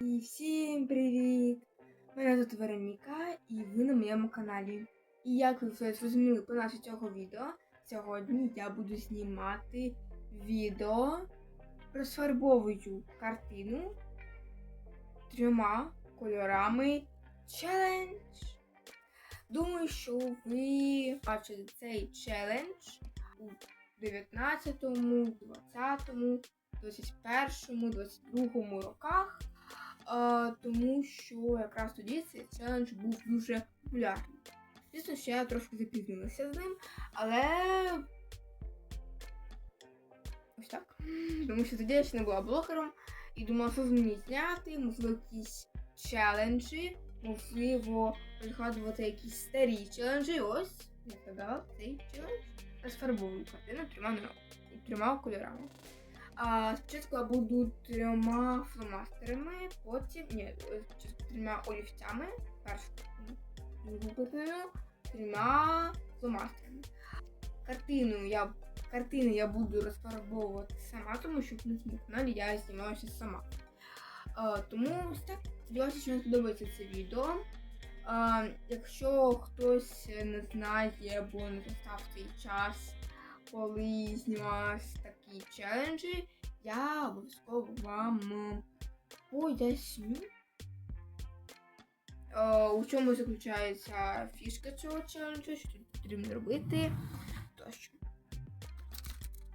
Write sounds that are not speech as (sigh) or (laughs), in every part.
І всім привіт! Мене звати Вероніка і ви на моєму каналі. І як ви вже зрозуміли по назві цього відео, сьогодні я буду знімати відео розфарбовую картину трьома кольорами челендж. Думаю, що ви бачили цей челендж у 19-му, 20-му, 21-му, 22-му роках, е, тому що якраз тоді цей челендж був дуже популярний. Звісно, що я трошки запізнилася з ним, але ось так. Тому що тоді я ще не була блогером і думала, що з мені зняти, можливо, якісь челенджі, можливо, пригадувати якісь старі челенджі. Ось, я згадала цей челендж. Розфарбовую картину трьома, трьома кольорами. А, спочатку я буду трьома фломастерами, потім. Ні, спочатку трьома олівцями. Першу другу картину, трьома фломастерами. Картину я картини я буду розфарбовувати сама, тому що в на каналі я знімаюся сама. А, тому ось так. Сподіваюся, що вам сподобається це відео. А, якщо хтось не знає або не застав цей час, коли знімалась такі челенджі, я обов'язково вам поясню. Е, У чому заключається фішка цього челенджу, що тут потрібно робити. Тощо.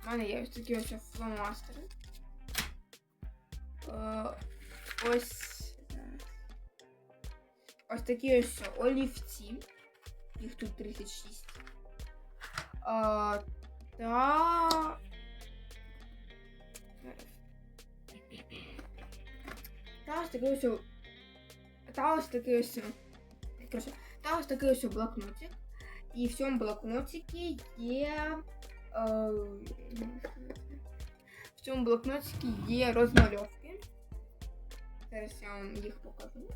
У мене є ось такі ось фломастери. Е, Ось. Ось такі ось олівці. Їх тут 36. А, та. Та ось такий ось. Та ось такий блокнотик. І в цьому блокнотикі є. Е, в цьому блокнотикі є розмальовки. Зараз я вам їх покажу.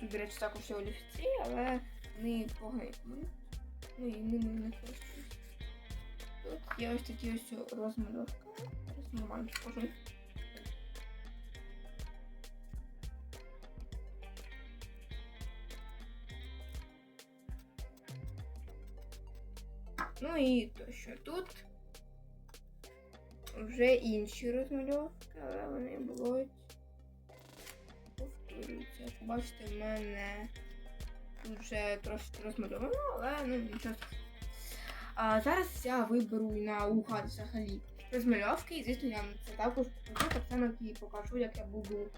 Тут, до речі, також є олівці, але вони погані. Ну і ними не користуюсь. Тут є ось такі ось розмальовки. Зараз нормально покажу. Ну і то, що тут вже інші розмальовки, але вони будуть повторюються. Як бачите, в мене тут вже трошки розмальовано, але ну нічого. А зараз я виберу на угад взагалі розмальовки, і звісно, я це також покажу, так само і покажу, як я буду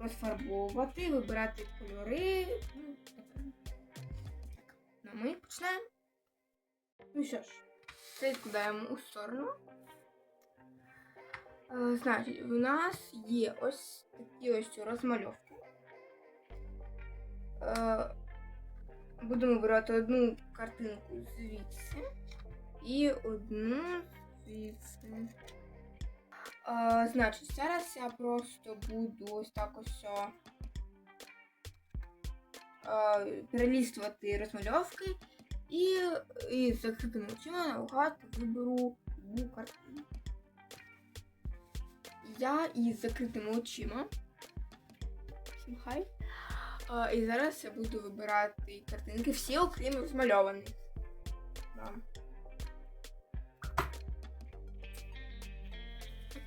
розфарбовувати, вибирати кольори. Ну, ну ми почнемо. Ну що ж, це відкладаємо у сторону. Е, Значить, у нас є ось такі ось розмальовки. Е, Будемо брати одну картинку звідси і одну звідси. Е, Значить, зараз я просто буду ось так ось е, перелістувати розмальовки і, і з закритими очима наугад виберу одну картину. Я із закритими очима. Всім хай. І зараз я буду вибирати картинки всі, окрім розмальованих. Да.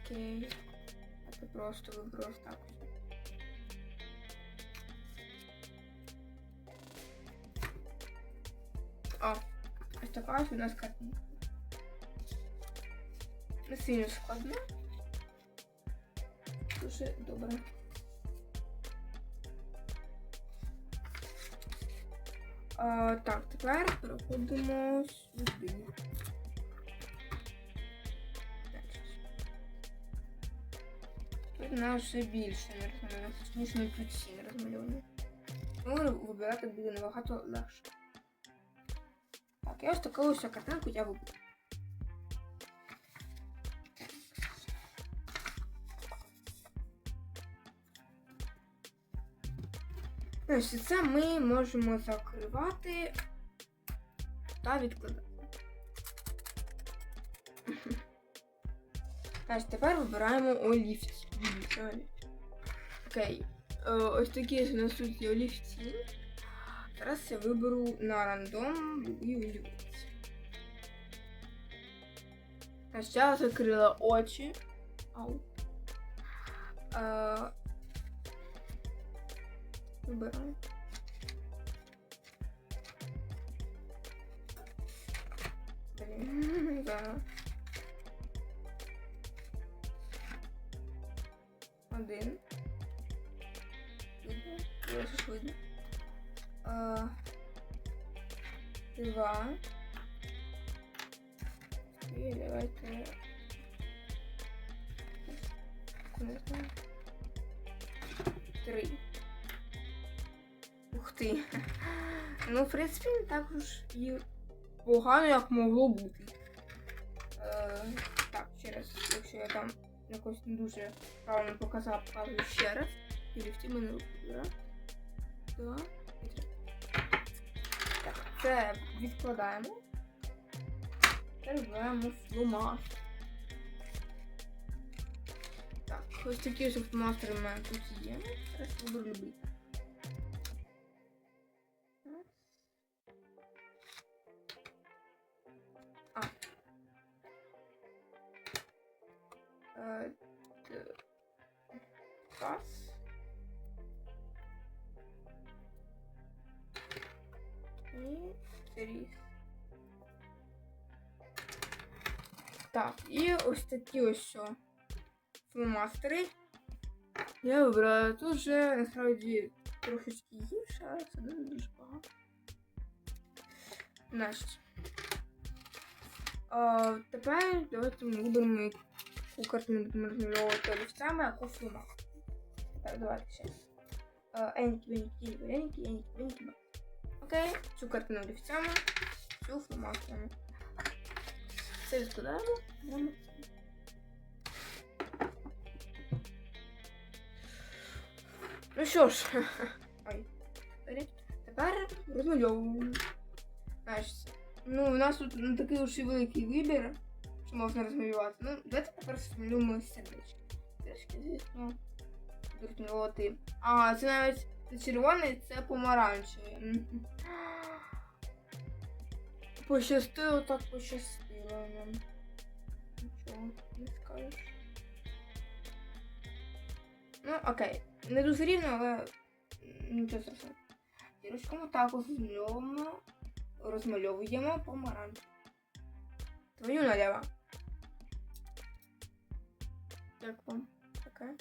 Окей. Я просто виберу ось так. О, ось така ось у нас картинка. Не сильно складно. Дуже добре. А, так, тепер переходимо сюди. Нас вже більше точніше не тут всі розмальовані. Тому вибирати буде набагато легше. Так, я ось таку ось картинку я виберу. Ось це ми можемо закривати та відкладати. Значить, тепер вибираємо олівці. Олівці, олівці. Окей. Е, ось такі ось у нас тут є олівці. Зараз я виберу на рандом олівець. Значить, я закрила очі. Ау. Е, вибираю. Блін, (laughs) да. Один. Видно? Ж видно. А, два. І давайте. Три. Ух ти. Ну, в принципі, не так уж і погано, як могло бути. Е, так, ще раз, якщо я там якось не дуже правильно показав, показую ще раз. Ліфті мене руки. Два. Так, це відкладаємо. Беремо фломаш. Так, ось такі ж фломастери в мене тут є. Зараз буду любити. Так, і ось такі ось фломастери. Я вибрала тут вже насправді трошечки гірше, але не дуже багато. Значить. А, тепер давайте ми виберемо яку картину будемо розмальовувати олівцями, а яку фломастер. Так, давайте ще. Енькі, венькі, варенькі, енькі, венькі. Окей, цю картину олівцями, цю фломастерами. Це відкладаємо. беремо це. Ну що ж, (laughs) ой, сорі. тепер розмальовуємо. Значить, ну, у нас тут не такий уж і великий вибір, що можна розмалювати. Ну, давайте тепер розмалюємо сердечки. Сердечки, звісно, будуть малювати. А, це навіть це червоний, це помаранчевий. Пощастило, так пощастило нам. Нічого не скажеш. Ну, окей. Не дуже рівно, але нічого страшного. Дірочками також розмальовуємо, розмальовуємо помаранч. Твою налево. Як вам таке?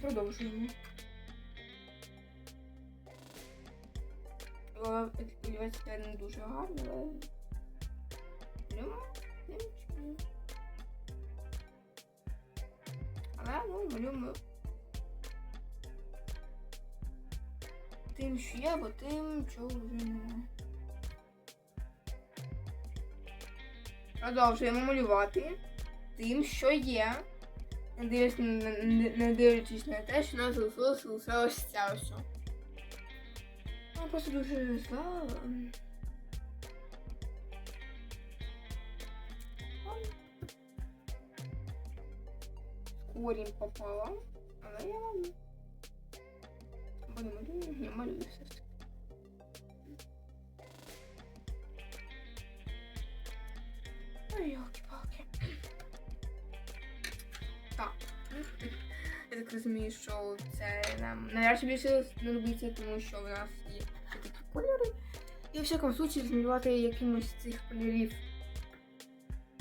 Продовжуємо. Сподіваюся, не дуже гарно, але... Ну, нічого. Але, ну, малюємо тим, що є, або тим, чого вже немає. Продовжуємо малювати тим, що є. Не дивлячись, не, дивлячись на те, що нас залишилося ось ця ось. Я просто дуже зла. Корінь попала. Але я малюю. Бо не малюю, не малюю все ж таки. Так розумію, що це нам навряд чи більше знадобиться, тому що в нас є такі кольори. І в всякому случаї змалювати якимось цих кольорів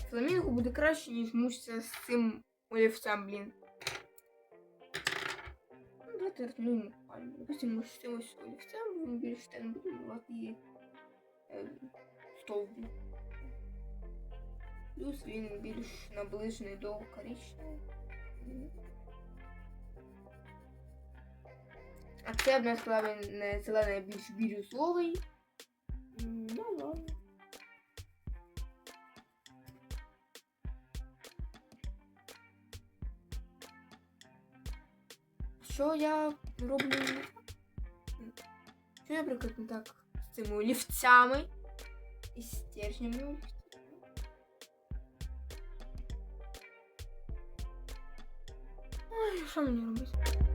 фламінго буде краще, ніж мучитися з цим олівцем, блін. Ну, давайте розмалюємо пальму. Допустимо, з цим ось олівцем він більш не буде малювати е, стовбур. Плюс він більш наближений до коричневого. А це в нас плавне зелене більш бірюзовий. Ну ладно. Що я роблю? Що я прикладно так з цими олівцями і стержнями? Ой, ну, що мені робити?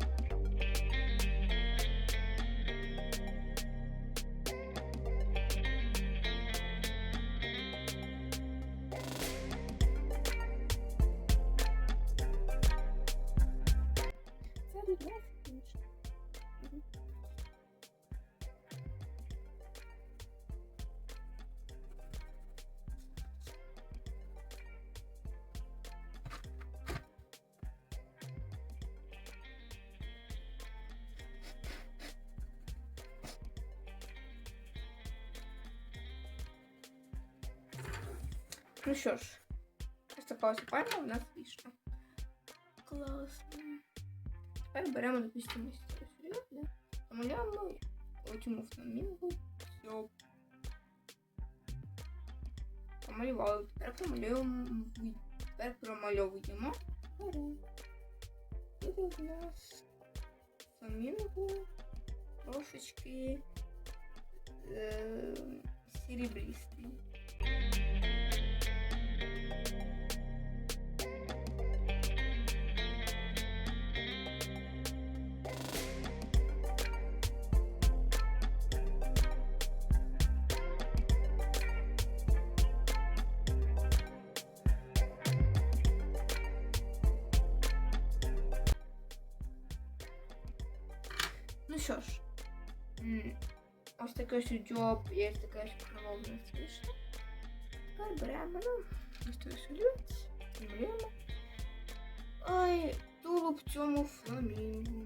Ну що ж, ось така ось пальма в нас вийшла. Класно. Тепер беремо, допустимо, ось це сюди, да? Помаляємо оцю фламінгу. Все. Помалювали. Тепер помалюємо. Тепер промальовуємо. Беремо. Буде в нас фламінгу трошечки е, серебристий. Ну що ж, ось таке ось дьоб, є таке ж нас вийшло. Тепер беремо, ну, ось той сюди, малюємо. Ой, тулуб цьому фламінгу.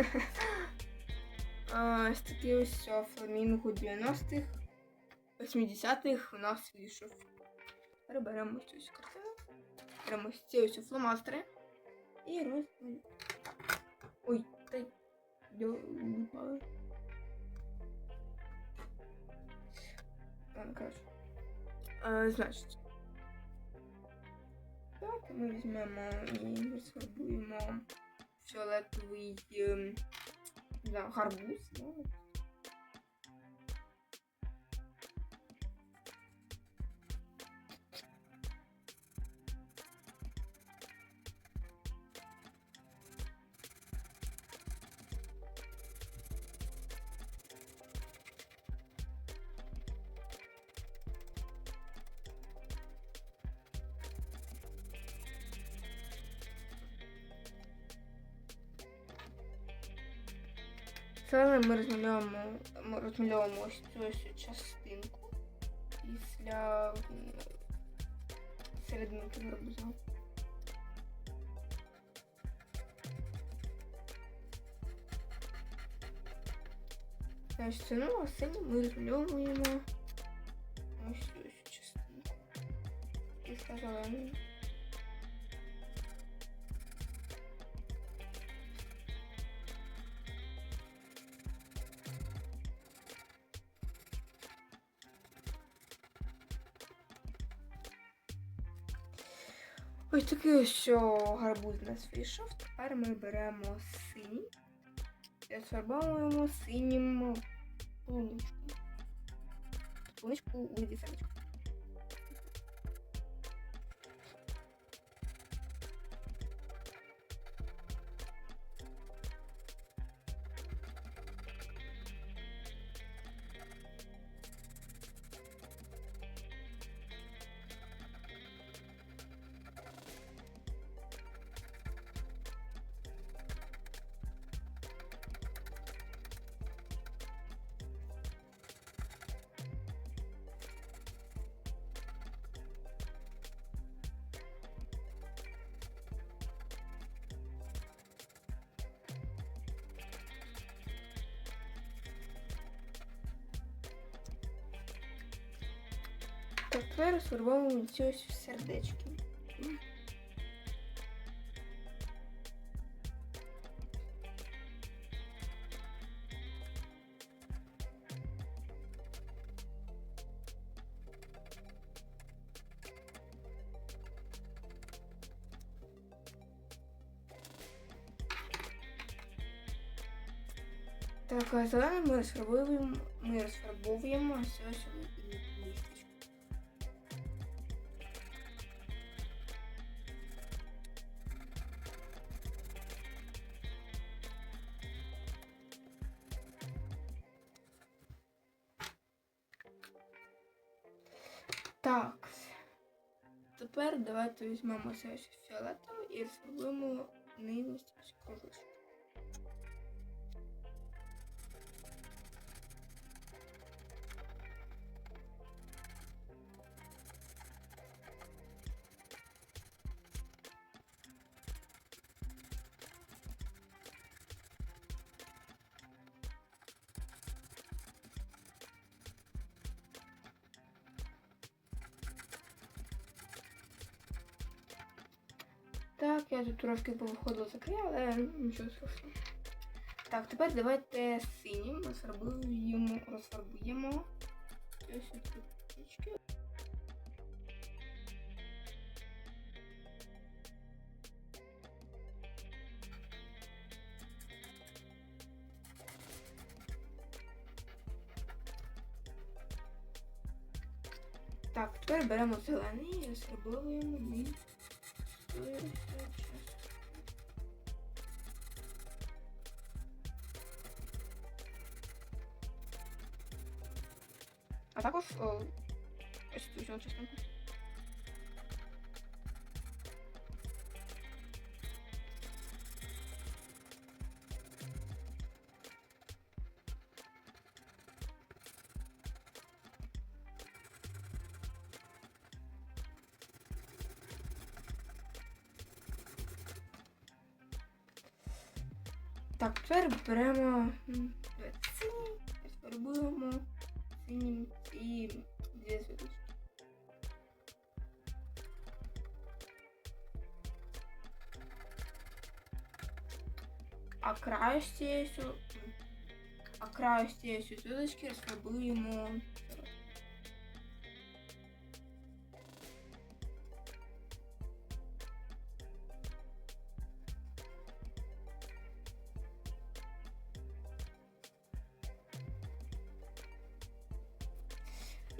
(laughs) Ось такий ось фламінго 90-х, 80-х у нас вийшов. Беремо цю картину, беремо ці ось фломастери і розмалюємо. Ой, та й коротше. А, значить. Так, ми візьмемо і розфарбуємо фіолетовий ем, гарбуз. Да? Це ми розмальовуємо, ми розмальовуємо ось цю ось частинку після м, серединки гарбуза. Ось це, ну, а синім ми розмальовуємо ось цю ось частинку. Після зеленої. Що гарбуз у нас вийшов. Тепер ми беремо синій і розфарбовуємо синім полуничку. Полуничку у виді тепер розфарбовуємо ці ось сердечки. Так, а зеленим ми розфарбовуємо, ми розфарбовуємо ось ось і Тепер давайте візьмемо це фіолетовий і зробимо ним ось Так, я тут трошки повиходила закрив, але нічого страшного. Так, тепер давайте синім розфарбуємо, розфарбуємо. Ось тут трішки. Так, тепер беремо зелений і розфарбовуємо він. Так, тепер беремо синій, фарбуємо синім і дві звідочки. А краю з цієї сю- а краю з цієї зв'язочки розфарбуємо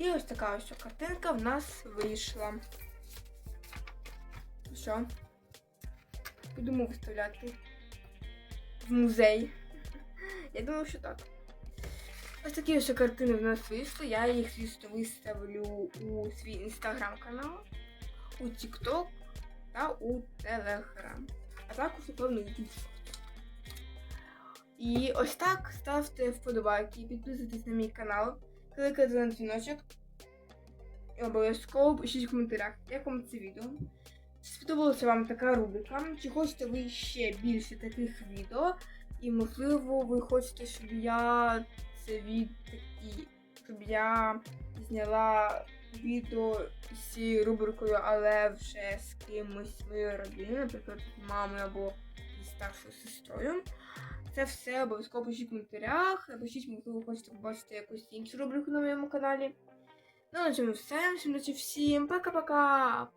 І ось така ось картинка в нас вийшла. Що? Будемо виставляти в музей. Я думаю, що так. Ось такі ось картини в нас вийшли. Я їх, звісно, виставлю у свій інстаграм-канал, у TikTok та у Telegram. А також, напевно, YouTube. І ось так ставте вподобайки, підписуйтесь на мій канал, кликайте на дзвіночок. І обов'язково пишіть в коментарях, як вам це відео. Чи сподобалася вам така рубрика? Чи хочете ви ще більше таких відео? І можливо ви хочете, щоб я це від такі, щоб я зняла відео з цією рубрикою, але вже з кимось з моєї родини, наприклад, мамою або зі старшою сестрою. Це все обов'язково пишіть в коментарях. Пишіть, можливо, хочете побачити якусь іншу рубрику на моєму каналі. Ну, на цьому все. Всім, всім пока-пока!